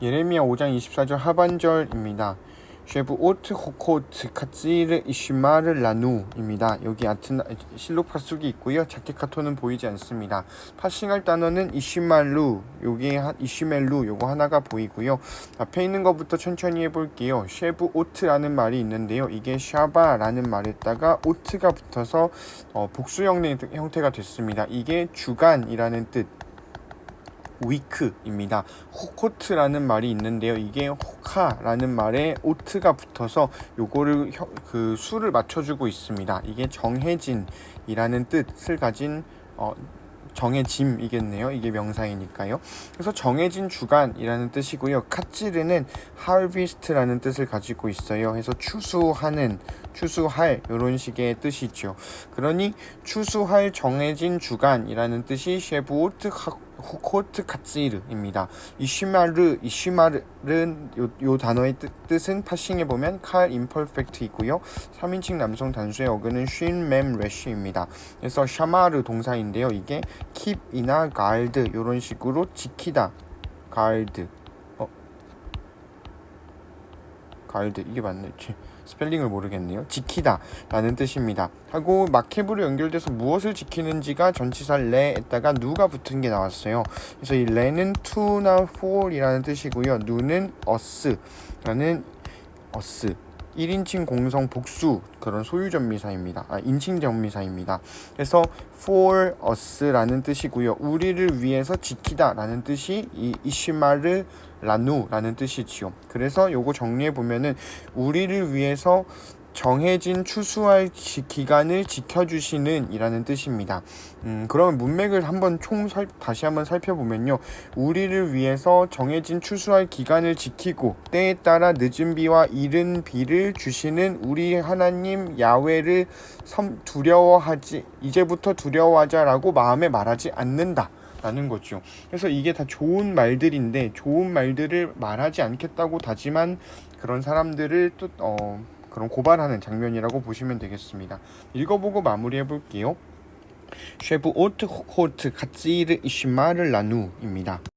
예레미야 5장 24절 하반절입니다. 쉐브 오트 호코트 카찌르 이시마르 라누입니다. 여기 아튼 실록 파숙이 있고요. 자켓 카톤은 보이지 않습니다. 파싱할 단어는 이시말루, 요게 한- 이시멜루 요거 하나가 보이고요. 앞에 있는 것부터 천천히 해볼게요. 쉐브 오트라는 말이 있는데요. 이게 샤바라는 말에다가 오트가 붙어서 어, 복수 형태, 형태가 됐습니다. 이게 주간이라는 뜻. 위크입니다. 호코트라는 말이 있는데요. 이게 호카라는 말에 오트가 붙어서 요거를 혀- 그 수를 맞춰주고 있습니다. 이게 정해진이라는 뜻을 가진 어, 정해짐이겠네요. 이게 명사이니까요. 그래서 정해진 주간이라는 뜻이고요. 카찌르는 harvest라는 뜻을 가지고 있어요. 해서 추수하는, 추수할 이런 식의 뜻이죠. 그러니 추수할 정해진 주간이라는 뜻이 쉐부오트 호코트 카찌르입니다. 이시마르, 이시마르는 요, 요 단어의 뜻, 뜻은 파싱해 보면 칼 임퍼펙트이고요. 3인칭 남성 단수의 어근은 쉰, 맴, 레쉬입니다. 그래서 샤마르 동사인데요. 이게 keep이나 guard 이런 식으로 지키다, 어, guard 이게. 치, 스펠링을 모르겠네요. 지키다 라는 뜻입니다. 하고 마케브로 연결돼서 무엇을 지키는지가 전치사 레에다가 누가 붙은 게 나왔어요. 그래서 이 레는 to나 for이라는 뜻이고요. 누는 us라는 us 1인칭 공성 복수 그런 소유 전미사입니다. 아, 인칭 전미사입니다. 그래서 for us라는 뜻이고요. 우리를 위해서 지키다라는 뜻이 이 이시마르 라누라는 뜻이지요. 그래서 요거 정리해 보면은 우리를 위해서 정해진 추수할 기- 기간을 지켜주시는 이라는 뜻입니다. 음, 그러면 문맥을 한번 총 살, 다시 한번 살펴보면요. 우리를 위해서 정해진 추수할 기간을 지키고 때에 따라 늦은 비와 이른 비를 주시는 우리 하나님 야외를 섬, 두려워하지 이제부터 두려워하자라고 마음에 말하지 않는다. 라는 거죠. 그래서 이게 다 좋은 말들인데 좋은 말들을 말하지 않겠다고 다짐한 그런 사람들을 또 어, 그런 고발하는 장면이라고 보시면 되겠습니다. 읽어보고 마무리해 볼게요. 쉐브 오트 호코트 카찌르 이시마르 라누입니다.